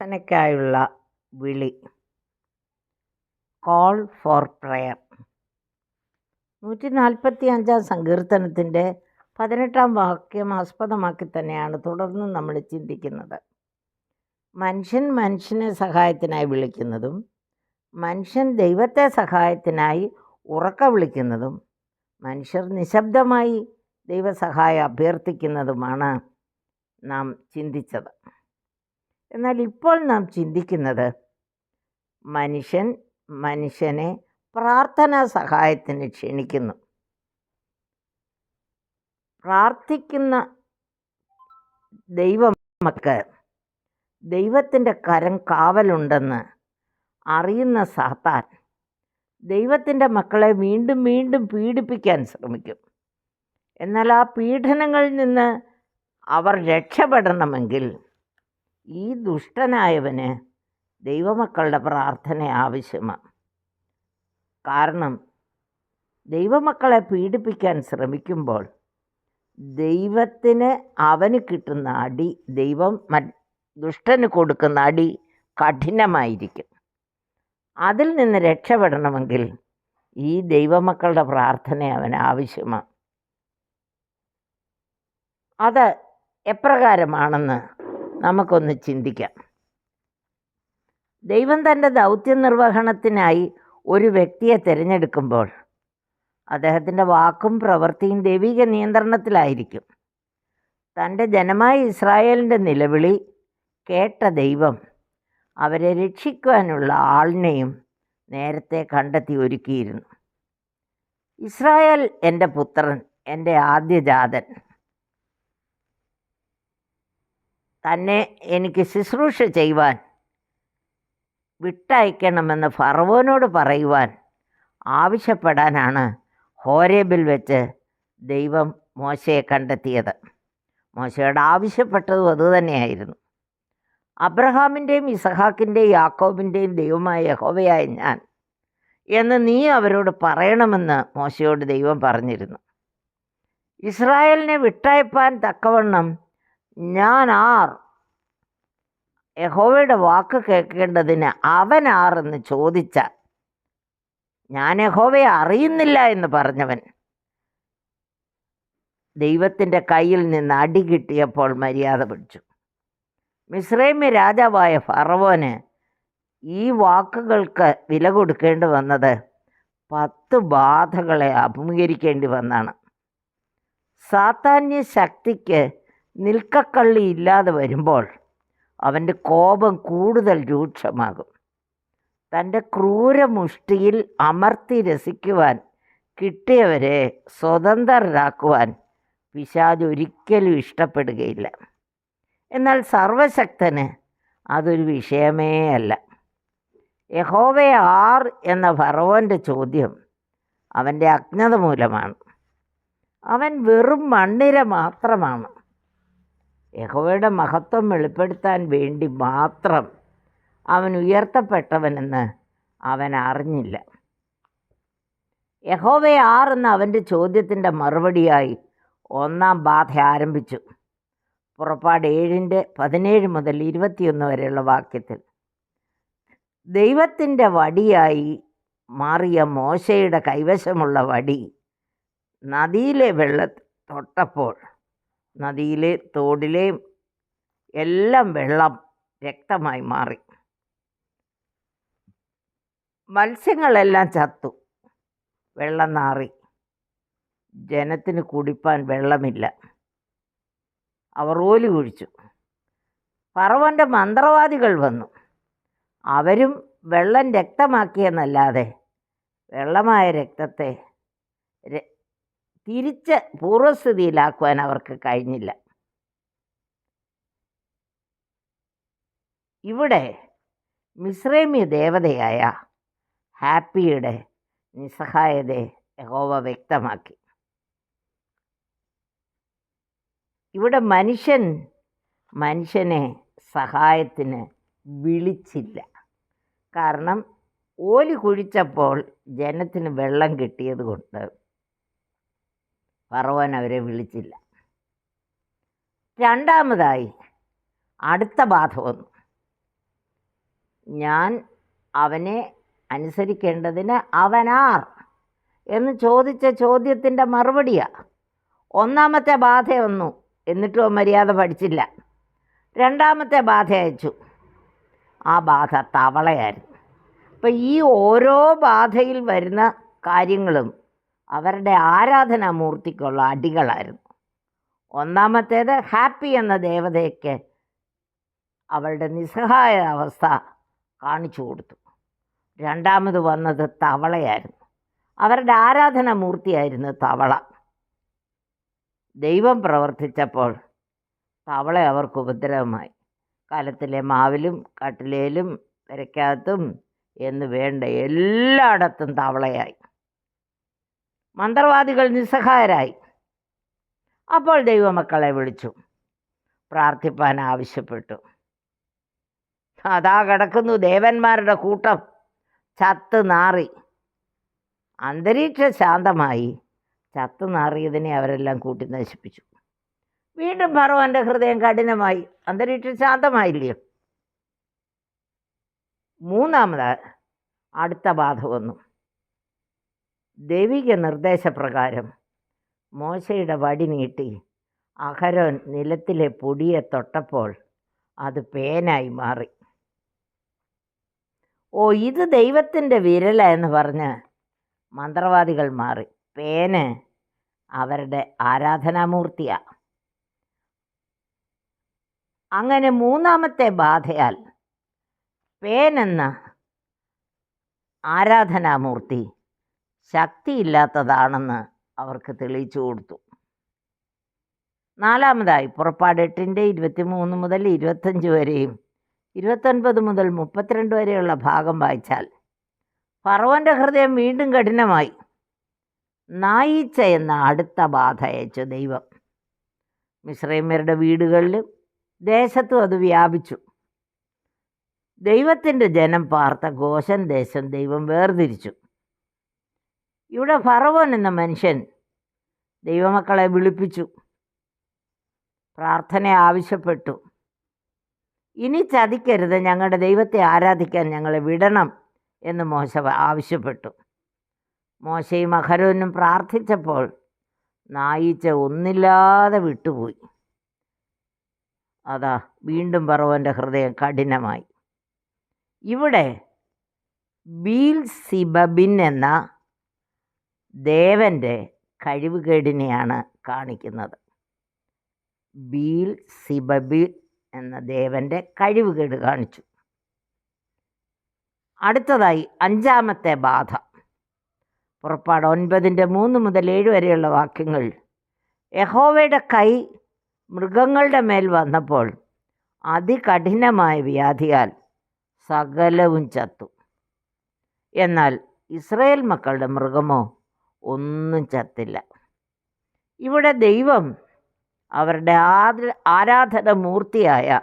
പ്രാർത്ഥനയ്ക്കായുള്ള വിളി. Call for prayer നൂറ്റി നാൽപ്പത്തി അഞ്ചാം സങ്കീർത്തനത്തിന്റെ പതിനെട്ടാം വാക്യം ആസ്പദമാക്കി തന്നെയാണ് തുടർന്ന് നമ്മൾ ചിന്തിക്കുന്നത്. മനുഷ്യൻ മനുഷ്യനെ സഹായത്തിനായി വിളിക്കുന്നതും മനുഷ്യൻ ദൈവത്തെ സഹായത്തിനായി ഉറക്ക വിളിക്കുന്നതും മനുഷ്യർ നിശബ്ദമായി ദൈവസഹായം അഭ്യർത്ഥിക്കുന്നതുമാണ് നാം ചിന്തിച്ചത്. എന്നാൽ ഇപ്പോൾ നാം ചിന്തിക്കുന്നത് മനുഷ്യൻ മനുഷ്യനെ പ്രാർത്ഥനാ സഹായത്തിന് ക്ഷണിക്കുന്നു. പ്രാർത്ഥിക്കുന്ന ദൈവമക്ക് ദൈവത്തിന്റെ കരം കാവലുണ്ടെന്ന് അറിയുന്ന സാത്താൻ ദൈവത്തിന്റെ മക്കളെ വീണ്ടും വീണ്ടും പീഡിപ്പിക്കാൻ ശ്രമിക്കും. എന്നാൽ ആ പീഡനങ്ങളിൽ നിന്ന് അവർ രക്ഷപ്പെടണമെങ്കിൽ ഈ ദുഷ്ടനായവന് ദൈവമക്കളുടെ പ്രാർത്ഥന ആവശ്യമാണ് കാരണം ദൈവമക്കളെ പീഡിപ്പിക്കാൻ ശ്രമിക്കുമ്പോൾ ദൈവത്തിന് അവന് കിട്ടുന്ന അടി ദൈവം ദുഷ്ടന് കൊടുക്കുന്ന അടി കഠിനമായിരിക്കും. അതിൽ നിന്ന് രക്ഷപ്പെടണമെങ്കിൽ ഈ ദൈവമക്കളുടെ പ്രാർത്ഥന അവന് ആവശ്യമാണ് അത് എപ്രകാരമാണെന്ന് നമുക്കൊന്ന് ചിന്തിക്കാം. ദൈവം തന്റെ ദൗത്യ നിർവഹണത്തിനായി ഒരു വ്യക്തിയെ തിരഞ്ഞെടുക്കുമ്പോൾ അദ്ദേഹത്തിന്റെ വാക്കും പ്രവൃത്തിയും ദൈവിക നിയന്ത്രണത്തിലായിരിക്കും. തന്റെ ജനമായ ഇസ്രായേലിന്റെ നിലവിളി കേട്ട ദൈവം അവരെ രക്ഷിക്കുവാനുള്ള ആളിനെയും നേരത്തെ കണ്ടെത്തി ഒരുക്കിയിരുന്നു. ഇസ്രായേൽ എന്റെ പുത്രൻ എന്റെ ആദ്യജാതൻ. തന്നെ എനിക്ക് ശുശ്രൂഷ ചെയ്യുവാൻ വിട്ടയക്കണമെന്ന് ഫറവോനോട് പറയുവാൻ ആവശ്യപ്പെടാനാണ് ഹോരേബിൽ വെച്ച് ദൈവം മോശയെ കണ്ടെത്തിയത്. മോശയോട് ആവശ്യപ്പെട്ടതും അതുതന്നെയായിരുന്നു അബ്രഹാമിന്റെയും ഇസഹാക്കിന്റെയും യാക്കോബിന്റെയും ദൈവമായ യഹോവയായ ഞാൻ എന്ന് നീ അവരോട് പറയണമെന്ന് മോശയോട് ദൈവം പറഞ്ഞിരുന്നു. ഇസ്രായേലിനെ വിട്ടയപ്പാൻ തക്കവണ്ണം ഞാൻ ആർ യഹോവയുടെ വാക്ക് കേൾക്കേണ്ടതിന് അവൻ ആറെന്ന് ചോദിച്ച ഞാൻ യഹോവയെ അറിയുന്നില്ല എന്ന് പറഞ്ഞവൻ. ദൈവത്തിന്റെ കയ്യിൽ നിന്ന് അടി കിട്ടിയപ്പോൾ മര്യാദ പിടിച്ചു. മിശ്രൈമ്യ രാജാവായ ഫറവോന് ഈ വാക്കുകൾക്ക് വില കൊടുക്കേണ്ടി വന്നത് പത്ത് ബാധകളെ അഭിമുഖീകരിക്കേണ്ടി വന്നാണ്. സാത്താന്യ ശക്തിക്ക് നിൽക്കക്കള്ളി ഇല്ലാതെ വരുമ്പോൾ അവന്റെ കോപം കൂടുതൽ രൂക്ഷമാകും. തന്റെ ക്രൂരമുഷ്ടിയിൽ അമർത്തി രസിക്കുവാൻ കിട്ടിയവരെ സ്വതന്ത്രരാക്കുവാൻ പിശാജ് ഒരിക്കലും ഇഷ്ടപ്പെടുകയില്ല. എന്നാൽ സർവശക്തന് അതൊരു വിഷയമേ അല്ല. യഹോവ ആർ എന്ന ഫറവോന്റെ ചോദ്യം അവന്റെ അജ്ഞത മൂലമാണ്. അവൻ വെറും മണ്ണിര മാത്രമാണ്. യഹോവയുടെ മഹത്വം വെളിപ്പെടുത്താൻ വേണ്ടി മാത്രം അവൻ ഉയർത്തപ്പെട്ടവനെന്ന് അവൻ അറിഞ്ഞില്ല. യഹോവയെ ആർ എന്ന അവന്റെ ചോദ്യത്തിന്റെ മറുപടിയായി ഒന്നാം ബാധ ആരംഭിച്ചു. പുറപ്പാട് ഏഴിന്റെ പതിനേഴ് മുതൽ ഇരുപത്തിയൊന്ന് വരെയുള്ള വാക്യത്തിൽ ദൈവത്തിന്റെ വടിയായി മാറിയ മോശയുടെ കൈവശമുള്ള വടി നദിയിലെ വെള്ളത്തിൽ തൊട്ടപ്പോൾ നദിയിലെ തോടിലെയും എല്ലാം വെള്ളം രക്തമായി മാറി. മത്സ്യങ്ങളെല്ലാം ചത്തു. വെള്ളം നാറി. ജനത്തിന് കുടിപ്പാൻ വെള്ളമില്ല. അവർ ഓലി കുഴിച്ചു. പറവന്റെ മന്ത്രവാദികൾ വന്നു. അവരും വെള്ളം രക്തമാക്കിയെന്നല്ലാതെ വെള്ളമായ രക്തത്തെ തിരിച്ച് പൂർവസ്ഥിതിയിലാക്കുവാൻ അവർക്ക് കഴിഞ്ഞില്ല. ഇവിടെ മിശ്രേമി ദേവതയായ ഹാപ്പിയുടെ നിസ്സഹായതയെ യഹോവ വ്യക്തമാക്കി. ഇവിടെ മനുഷ്യൻ മനുഷ്യനെ സഹായത്തിന് വിളിച്ചില്ല. കാരണം ഓലി കുഴിച്ചപ്പോൾ ജനത്തിന് വെള്ളം കിട്ടിയത് കൊണ്ട് ഫറവോൻ അവരെ വിളിച്ചില്ല. രണ്ടാമതായി അടുത്ത ബാധ വന്നു. ഞാൻ അവനെ അനുസരിക്കേണ്ടതിന് അവനാർ എന്ന് ചോദിച്ച ചോദ്യത്തിന്റെ മറുപടിയാണ് ഒന്നാമത്തെ ബാധ വന്നു എന്നിട്ടും മര്യാദ പഠിച്ചില്ല. രണ്ടാമത്തെ ബാധ അയച്ചു. ആ ബാധ തവളയായിരുന്നു. അപ്പം ഈ ഓരോ ബാധയിൽ വരുന്ന കാര്യങ്ങളും അവരുടെ ആരാധനാമൂർത്തിക്കുള്ള അടികളായിരുന്നു. ഒന്നാമത്തേത് ഹാപ്പി എന്ന ദേവതയ്ക്ക് അവളുടെ നിസ്സഹായ അവസ്ഥ കാണിച്ചു കൊടുത്തു. രണ്ടാമത് വന്നത് തവളയായിരുന്നു. അവരുടെ ആരാധനാമൂർത്തിയായിരുന്നു തവള. ദൈവം പ്രവർത്തിച്ചപ്പോൾ തവള അവർക്ക് ഉപദ്രവമായി. കാലത്തിലെ മാവിലും കട്ടിലേലും വരയ്ക്കകത്തും എന്ന് വേണ്ട എല്ലായിടത്തും തവളയായി. മന്ത്രവാദികൾ നിസ്സഹായരായി. അപ്പോൾ ദൈവമക്കളെ വിളിച്ചു. പ്രാർത്ഥിപ്പാൻ ആവശ്യപ്പെട്ടു. അതാ കിടക്കുന്നു ദേവന്മാരുടെ കൂട്ടം. ചത്ത് നാറി. അന്തരീക്ഷം ശാന്തമായി. ചത്ത് നാറിയതിനെ അവരെല്ലാം കൂട്ടി നശിപ്പിച്ചു. വീണ്ടും ഫറവന്റെ ഹൃദയം കഠിനമായി. അന്തരീക്ഷം ശാന്തമായില്ലയോ മൂന്നാമത് അടുത്ത ബാധ വന്നു. ദൈവിക നിർദ്ദേശപ്രകാരം മോശയുടെ വടി നീട്ടി. അഹരോൻ നിലത്തിലെ പൊടിയെ തൊട്ടപ്പോൾ അത് പേനായി മാറി. ഓ ഇത് ദൈവത്തിന്റെ വിരല എന്ന് പറഞ്ഞ് മന്ത്രവാദികൾ മാറി. പേന് അവരുടെ ആരാധനാമൂർത്തിയാണ് അങ്ങനെ മൂന്നാമത്തെ ബാധയാൽ പേനെന്ന ആരാധനാമൂർത്തി ശക്തിയില്ലാത്തതാണെന്ന് അവർക്ക് തെളിയിച്ചു കൊടുത്തു. നാലാമതായി പുറപ്പാട് എട്ടിന്റെ ഇരുപത്തിമൂന്ന് മുതൽ ഇരുപത്തഞ്ച് വരെയും ഇരുപത്തൊൻപത് മുതൽ മുപ്പത്തിരണ്ട് വരെയുള്ള ഭാഗം വായിച്ചാൽ ഫറവന്റെ ഹൃദയം വീണ്ടും കഠിനമായി. നായിച്ച എന്ന അടുത്ത ബാധ അയച്ചു ദൈവം. മിശ്രൈമ്യരുടെ വീടുകളിലും ദേശത്തും അത് വ്യാപിച്ചു. ദൈവത്തിന്റെ ജനം പാർത്ത ഗോശൻ ദേശം ദൈവം വേർതിരിച്ചു. ഇവിടെ ഫറവോൻ എന്ന മനുഷ്യൻ ദൈവമക്കളെ വിളിപ്പിച്ചു പ്രാർത്ഥന ആവശ്യപ്പെട്ടു. ഇനി ചതിക്കരുത് ഞങ്ങളുടെ ദൈവത്തെ ആരാധിക്കാൻ ഞങ്ങളെ വിടണം എന്ന് മോശ ആവശ്യപ്പെട്ടു. മോശയും അഹരോനും പ്രാർത്ഥിച്ചപ്പോൾ നായിച്ച ഒന്നില്ലാതെ വിട്ടുപോയി. അതാ വീണ്ടും പറവന്റെ ഹൃദയം കഠിനമായി. ഇവിടെ ബീൽ സിബബിൻ എന്ന ദേവന്റെ കഴിവുകേടിനെയാണ് കാണിക്കുന്നത്. ബീൽ സിബബിൽ എന്ന ദേവന്റെ കഴിവുകേട് കാണിച്ചു. അടുത്തതായി അഞ്ചാമത്തെ ബാധ. പുറപ്പാട് ഒൻപതിന്റെ മൂന്ന് മുതൽ ഏഴ് വരെയുള്ള വാക്യങ്ങൾ. യഹോവയുടെ കൈ മൃഗങ്ങളുടെ മേൽ വന്നപ്പോൾ അതികഠിനമായ വ്യാധിയാൽ സകലവും ചത്തു. എന്നാൽ ഇസ്രയേൽ മക്കളുടെ മൃഗമോ ഒന്നും ചത്തില്ല. ഇവിടെ ദൈവം അവരുടെ ആദ ആരാധന മൂർത്തിയായ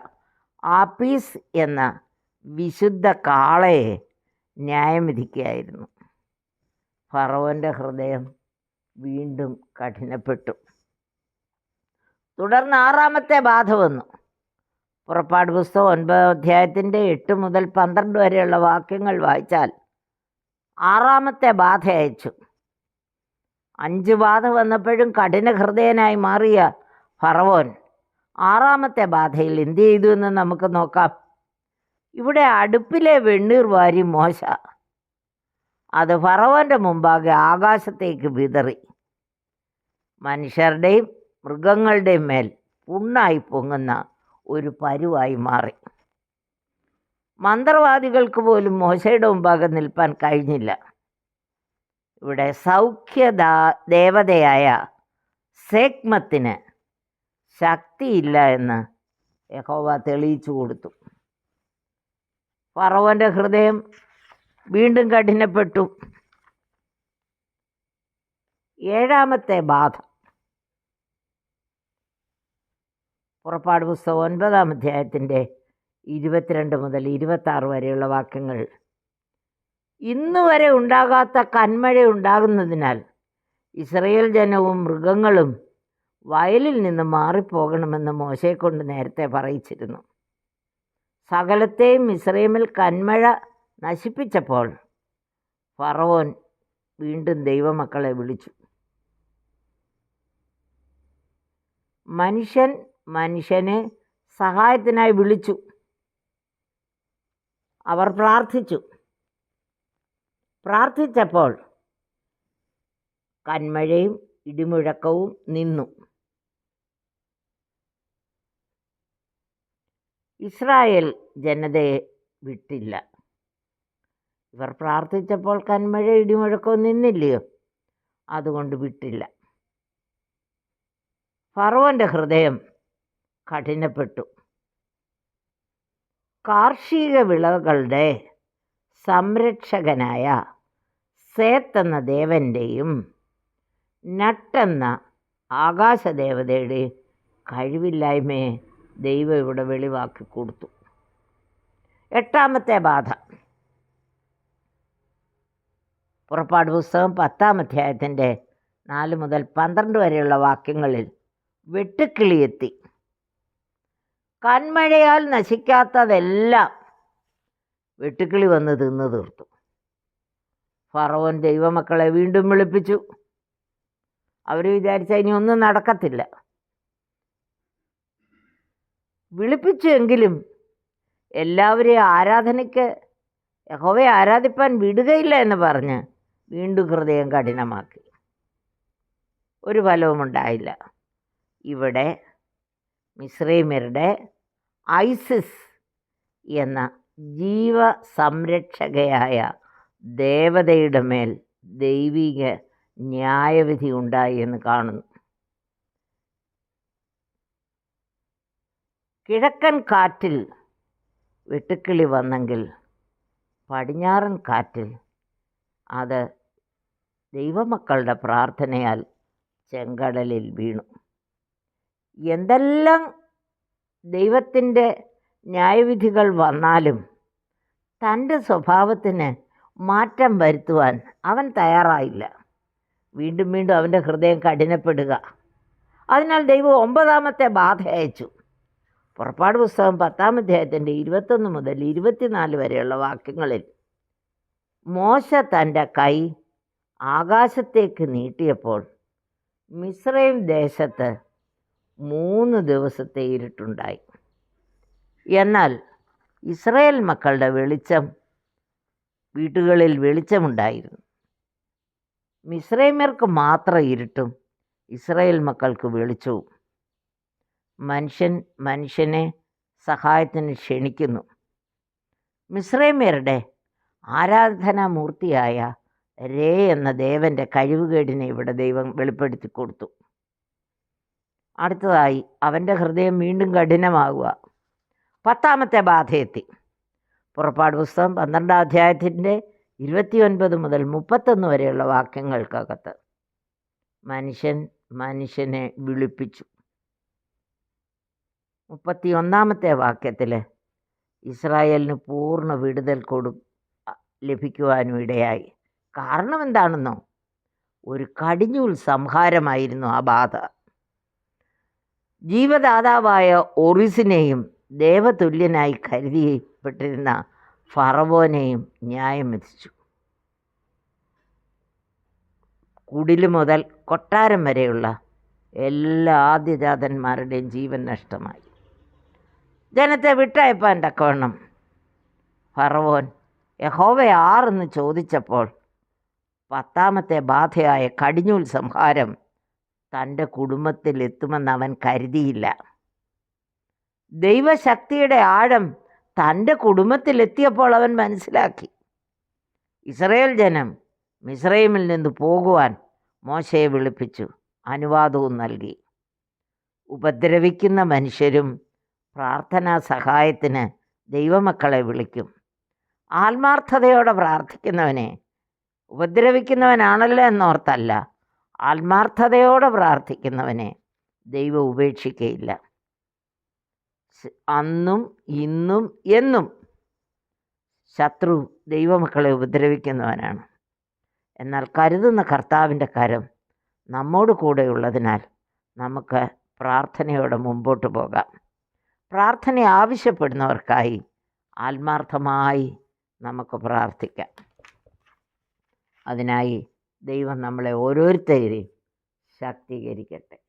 ആപ്പീസ് എന്ന വിശുദ്ധ കാളയെ ന്യായം വിധിക്കുകയായിരുന്നു ഫറവന്റെ ഹൃദയം വീണ്ടും കഠിനപ്പെട്ടു. തുടർന്ന് ആറാമത്തെ ബാധ വന്നു. പുറപ്പാട് പുസ്തകം ഒൻപതാം അധ്യായത്തിന്റെ എട്ട് മുതൽ പന്ത്രണ്ട് വരെയുള്ള വാക്യങ്ങൾ വായിച്ചാൽ ആറാമത്തെ ബാധ അയച്ചു. അഞ്ച് ബാധ വന്നപ്പോഴും കഠിന ഹൃദയനായി മാറിയ ഫറവോൻ ആറാമത്തെ ബാധയിൽ എന്ത് ചെയ്തു എന്ന് നമുക്ക് നോക്കാം. ഇവിടെ അടുപ്പിലെ വെണ്ണീർ വാരി മോശ. അത് ഫറവോന്റെ മുമ്പാകെ ആകാശത്തേക്ക് വിതറി. മനുഷ്യരുടെയും മൃഗങ്ങളുടെയും മേൽ പുണ്ണായി പൊങ്ങുന്ന ഒരു പരുവായി മാറി. മന്ത്രവാദികൾക്ക് പോലും മോശയുടെ മുമ്പാകെ നിൽപ്പാൻ കഴിഞ്ഞില്ല. ഇവിടെ സൗഖ്യദാ ദേവതയായ സേക്മത്തിന് ശക്തിയില്ല എന്ന് യഹോവ തെളിയിച്ചു കൊടുത്തു. ഫറവന്റെ ഹൃദയം വീണ്ടും കഠിനപ്പെട്ടു. ഏഴാമത്തെ ബാധ. പുറപ്പാട് പുസ്തകം ഒൻപതാം അധ്യായത്തിന്റെ ഇരുപത്തിരണ്ട് മുതൽ ഇരുപത്താറ് വരെയുള്ള വാക്യങ്ങൾ ഇന്ന് വരെ ഉണ്ടാകാത്ത കന്മഴ ഉണ്ടാകുന്നതിനാൽ ഇസ്രയേൽ ജനവും മൃഗങ്ങളും വയലിൽ നിന്ന് മാറിപ്പോകണമെന്ന് മോശയെക്കൊണ്ട് നേരത്തെ പറയിച്ചിരുന്നു. സകലത്തെയും ഇസ്രയേമിൽ കന്മഴ നശിപ്പിച്ചപ്പോൾ ഫറവോൻ വീണ്ടും ദൈവമക്കളെ വിളിച്ചു. മനുഷ്യൻ മനുഷ്യനെ സഹായത്തിനായി വിളിച്ചു. അവർ പ്രാർത്ഥിച്ചു. പ്രാർത്ഥിച്ചപ്പോൾ കന്മഴയും ഇടിമുഴക്കവും നിന്നു. ഇസ്രായേൽ ജനതയെ വിട്ടില്ല. ഇവർ പ്രാർത്ഥിച്ചപ്പോൾ കന്മഴ ഇടിമുഴക്കവും നിന്നില്ലയോ? അതുകൊണ്ട് വിട്ടില്ല. ഫറോന്റെ ഹൃദയം കഠിനപ്പെട്ടു. കാർഷിക വിളകളുടെ സംരക്ഷകനായ സേത്ത് എന്ന ദേവന്റെയും നട്ടെന്ന ആകാശദേവതയുടെ കഴിവില്ലായ്മയെ ദൈവം ഇവിടെ വെളിവാക്കി കൊടുത്തു. എട്ടാമത്തെ ബാധ. പുറപ്പാട് പുസ്തകം പത്താം അധ്യായത്തിന്റെ നാല് മുതൽ പന്ത്രണ്ട് വരെയുള്ള വാക്യങ്ങളിൽ വെട്ടുക്കിളിയെത്തി. കന്മഴയാൽ നശിക്കാത്തതെല്ലാം വെട്ടുക്കിളി വന്ന് തിന്നു തീർത്തു. ഫറവോൻ ദൈവമക്കളെ വീണ്ടും വിളിപ്പിച്ചു. അവർ വിചാരിച്ച ഇനി ഒന്നും നടക്കത്തില്ല. വിളിപ്പിച്ചു എങ്കിലും എല്ലാവരെയും ആരാധനയ്ക്ക് യഹോവയെ ആരാധിപ്പാൻ വിടുകയില്ല എന്ന് പറഞ്ഞ് വീണ്ടും ഹൃദയം കഠിനമാക്കി. ഒരു ഫലവും ഉണ്ടായില്ല. ഇവിടെ മിശ്രീമരുടെ ഐസിസ് എന്ന ജീവ സംരക്ഷകയായ ദേവതയുടെ മേൽ ദൈവിക ന്യായവിധി ഉണ്ടായി എന്ന് കാണുന്നു. കിഴക്കൻ കാറ്റിൽ വെട്ടുക്കിളി വന്നെങ്കിൽ പടിഞ്ഞാറൻ കാറ്റിൽ അത് ദൈവമക്കളുടെ പ്രാർത്ഥനയാൽ ചെങ്കടലിൽ വീണു. എന്തെല്ലാം ദൈവത്തിന്റെ ന്യായവിധികൾ വന്നാലും തന്റെ സ്വഭാവത്തിന് മാറ്റം വരുത്തുവാൻ അവൻ തയ്യാറായില്ല. വീണ്ടും വീണ്ടും അവന്റെ ഹൃദയം കഠിനപ്പെടുക. അതിനാൽ ദൈവം ഒമ്പതാമത്തെ ബാധ അയച്ചു. പുറപ്പാട് പുസ്തകം പത്താം അധ്യായത്തിന്റെ ഇരുപത്തൊന്ന് മുതൽ ഇരുപത്തിനാല് വരെയുള്ള വാക്യങ്ങളിൽ മോശ തന്റെ കൈ ആകാശത്തേക്ക് നീട്ടിയപ്പോൾ മിശ്രയും ദേശത്ത് മൂന്ന് ദിവസത്തെ ഇരുട്ടുണ്ടായി. എന്നാൽ ഇസ്രയേൽ മക്കളുടെ വെളിച്ചം വീട്ടുകളിൽ വെളിച്ചമുണ്ടായിരുന്നു. മിശ്രൈമ്യർക്ക് മാത്രം ഇരുട്ടും ഇസ്രയേൽ മക്കൾക്ക് വെളിച്ചവും. മനുഷ്യൻ മനുഷ്യനെ സഹായത്തിന് ക്ഷണിക്കുന്നു. മിശ്രൈമ്യരുടെ ആരാധനാമൂർത്തിയായ രേ എന്ന ദേവന്റെ കഴിവുകേടിനെ ഇവിടെ ദൈവം വെളിപ്പെടുത്തി കൊടുത്തു. അടുത്തതായി അവന്റെ ഹൃദയം വീണ്ടും കഠിനമാകുക. പത്താമത്തെ ബാധയെത്തി. പുറപ്പാട് പുസ്തകം പന്ത്രണ്ടാം അധ്യായത്തിന്റെ ഇരുപത്തിയൊൻപത് മുതൽ മുപ്പത്തൊന്ന് വരെയുള്ള വാക്യങ്ങൾക്കകത്ത് മനുഷ്യൻ മനുഷ്യനെ വിളിപ്പിച്ചു. മുപ്പത്തി ഒന്നാമത്തെ വാക്യത്തിൽ ഇസ്രായേലിന് പൂർണ വിടുതൽ കൊടു ലഭിക്കുവാനും ഇടയായി. കാരണം എന്താണെന്നോ? ഒരു കടിഞ്ഞൂൽ സംഹാരമായിരുന്നു ആ ബാധ. ജീവദാതാവായ ഒറിസിനെയും ദേവതുല്യനായി കരുതിപ്പെട്ടിരുന്ന ഫറവോനെയും ന്യായം വിധിച്ചു. കുടിൽ മുതൽ കൊട്ടാരം വരെയുള്ള എല്ലാ ആദ്യജാതന്മാരുടെയും ജീവൻ നഷ്ടമായി. ജനത്തെ വിട്ടയപ്പാൻ തക്കവണ്ണം ഫറവോൻ യഹോവ ആറെന്ന് ചോദിച്ചപ്പോൾ പത്താമത്തെ ബാധയായ കടിഞ്ഞൂൽ സംഹാരം തന്റെ കുടുംബത്തിൽ എത്തുമെന്ന് അവൻ കരുതിയില്ല. ദൈവശക്തിയുടെ ആഴം തന്റെ കുടുംബത്തിലെത്തിയപ്പോൾ അവൻ മനസ്സിലാക്കി. ഇസ്രയേൽ ജനം മിസ്രൈമിൽ നിന്ന് പോകുവാൻ മോശയെ വിളിപ്പിച്ചു അനുവാദവും നൽകി. ഉപദ്രവിക്കുന്ന മനുഷ്യരും പ്രാർത്ഥനാ സഹായത്തിന് ദൈവമക്കളെ വിളിക്കും. ആത്മാർത്ഥതയോടെ പ്രാർത്ഥിക്കുന്നവനെ ഉപദ്രവിക്കുന്നവനാണല്ലോ എന്നോർത്തല്ല ആത്മാർത്ഥതയോടെ പ്രാർത്ഥിക്കുന്നവനെ ദൈവം ഉപേക്ഷിക്കയില്ല. അന്നും ഇന്നും എന്നും ശത്രു ദൈവമക്കളെ ഉപദ്രവിക്കുന്നവനാണ്. എന്നാൽ കരുതുന്ന കർത്താവിന്റെ കരം നമ്മോട് കൂടെയുള്ളതിനാൽ നമുക്ക് പ്രാർത്ഥനയോടെ മുമ്പോട്ട് പോകാം. പ്രാർത്ഥന ആവശ്യപ്പെടുന്നവർക്കായി ആത്മാർത്ഥമായി നമുക്ക് പ്രാർത്ഥിക്കാം. അതിനായി ദൈവം നമ്മളെ ഓരോരുത്തരെയും ശാക്തീകരിക്കട്ടെ.